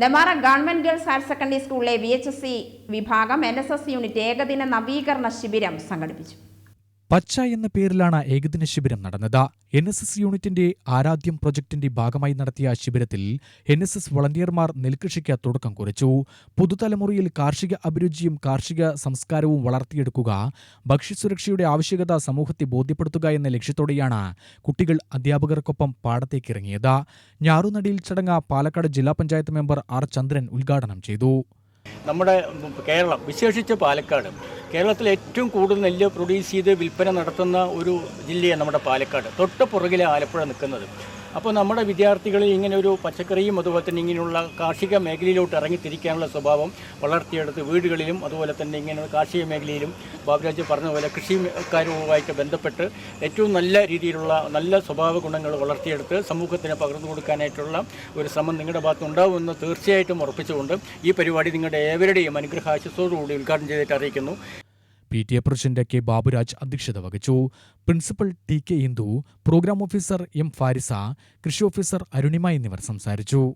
Nemmara government girls higher secondary സ്കൂളിലെ V H S C വിഭാഗം N S S unit ഏകദിന നവീകരണ ശിബിരം സംഘടിപ്പിച്ചു. പച്ച എന്ന പേരിലാണ് ഏകദിന ശിബിരം നടന്നത്. എൻ എസ് എസ് യൂണിറ്റിന്റെ ആരാധ്യം പ്രൊജക്ടിന്റെ ഭാഗമായി നടത്തിയ ശിബിരത്തിൽ എൻ എസ് എസ് വളണ്ടിയർമാർ നെൽകൃഷിക്ക് തുടക്കം കുറിച്ചു. പുതുതലമുറയിൽ കാർഷിക അഭിരുചിയും കാർഷിക സംസ്കാരവും വളർത്തിയെടുക്കുക ഭക്ഷ്യസുരക്ഷയുടെ ആവശ്യകത സമൂഹത്തെ ബോധ്യപ്പെടുത്തുക എന്ന ലക്ഷ്യത്തോടെയാണ് കുട്ടികൾ അധ്യാപകർക്കൊപ്പം പാടത്തേക്കിറങ്ങിയത്. ഞാറുനടിയിൽ ചടങ്ങ പാലക്കാട് ജില്ലാ പഞ്ചായത്ത് മെമ്പർ ആർ ചന്ദ്രൻ ഉദ്ഘാടനം ചെയ്തു. നമ്മുടെ കേരളം വിശേഷിച്ച് പാലക്കാട് കേരളത്തിൽ ഏറ്റവും കൂടുതൽ നെല്ല് പ്രൊഡ്യൂസ് ചെയ്ത് വിൽപ്പന നടത്തുന്ന ഒരു ജില്ലയാണ് നമ്മുടെ പാലക്കാട്. തൊട്ട് പുറകിലെ ആലപ്പുഴ നിൽക്കുന്നത്. അപ്പോൾ നമ്മുടെ വിദ്യാർത്ഥികളിൽ ഇങ്ങനെ ഒരു പച്ചക്കറിയും അതുപോലെ തന്നെ ഇങ്ങനെയുള്ള കാർഷിക മേഖലയിലോട്ട് ഇറങ്ങിത്തിരിക്കാനുള്ള സ്വഭാവം വളർത്തിയെടുത്ത് വീടുകളിലും അതുപോലെ തന്നെ ഇങ്ങനെ കാർഷിക മേഖലയിലും ബാബുരാജ് പറഞ്ഞ പോലെ കൃഷിക്കാരുമായിട്ട് ബന്ധപ്പെട്ട് ഏറ്റവും നല്ല രീതിയിലുള്ള നല്ല സ്വഭാവ ഗുണങ്ങൾ വളർത്തിയെടുത്ത് സമൂഹത്തിന് പകർന്നു കൊടുക്കാനായിട്ടുള്ള ഒരു ശ്രമം നിങ്ങളുടെ ഭാഗത്ത് ഉണ്ടാവുമെന്ന് തീർച്ചയായിട്ടും ഉറപ്പിച്ചുകൊണ്ട് ഈ പരിപാടി നിങ്ങളുടെ ഏവരുടെയും അനുഗ്രഹാശിസോടുകൂടി ഉദ്ഘാടനം ചെയ്തിട്ട് അറിയിക്കുന്നു. P. T. A president K. Baburaj അധ്യക്ഷത വഹിച്ചു. Principal T. K. Indu programme officer M. Farisa കൃഷി ഓഫീസർ അരുണിമ എന്നിവർ സംസാരിച്ചു.